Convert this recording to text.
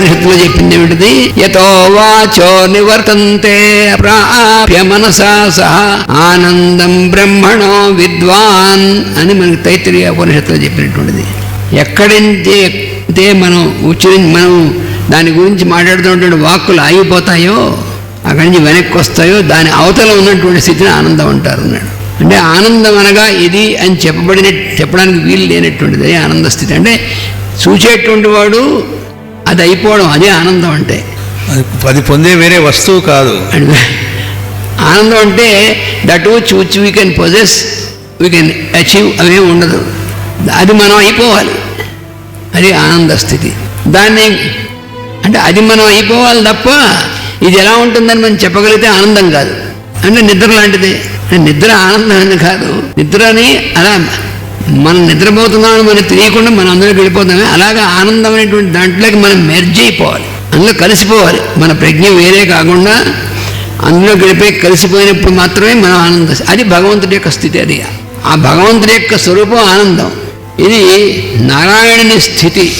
ఉపనిషత్తులు చెప్పింది ఏమిటిది? యతో వాచో నివర్తంతే ప్రాప్య మనసా సహ ఆనందం బ్రహ్మణో విద్వాన్ అని మనకి తైత్రీయ ఉపనిషత్తులు చెప్పినటువంటిది. ఎక్కడింటే అయితే మనం ఉచ్చరి మనం దాని గురించి మాట్లాడుతున్నటువంటి వాక్కులు ఆగిపోతాయో అక్కడి నుంచి వెనక్కి వస్తాయో దాని అవతల ఉన్నటువంటి స్థితిని ఆనందం అంటారు అన్నాడు. అంటే ఆనందం అనగా ఇది అని చెప్పబడిన చెప్పడానికి వీలు లేనటువంటిది ఆనంద స్థితి. అంటే చూసేటువంటి వాడు అది అయిపోవడం అదే ఆనందం అంటే. అది పొందే వేరే వస్తువు కాదు. అండ్ ఆనందం అంటే that which which we can possess we can achieve అవేం ఉండదు. అది మనం అయిపోవాలి. అది ఆనంద స్థితి. దాన్ని అంటే అది మనం అయిపోవాలి తప్ప ఇది ఎలా ఉంటుందని మనం చెప్పగలిగితే ఆనందం కాదు. అంటే నిద్ర లాంటిది. నిద్ర ఆనందం కాదు. నిద్రని అలా మనం నిద్రపోతున్నామని మనకు తెలియకుండా మనం అందులోకి వెళ్ళిపోతామే అలాగే ఆనందం అనేటువంటి దాంట్లోకి మనం మెర్జ్ అయిపోవాలి. అందులో కలిసిపోవాలి. మన ప్రజ్ఞ వేరే కాకుండా అందులో గడిపోయి కలిసిపోయినప్పుడు మాత్రమే మనం ఆనందం అది భగవంతుడి యొక్క స్థితి అది. ఆ భగవంతుడి యొక్క స్వరూపం ఆనందం. ఇది నారాయణుని స్థితి.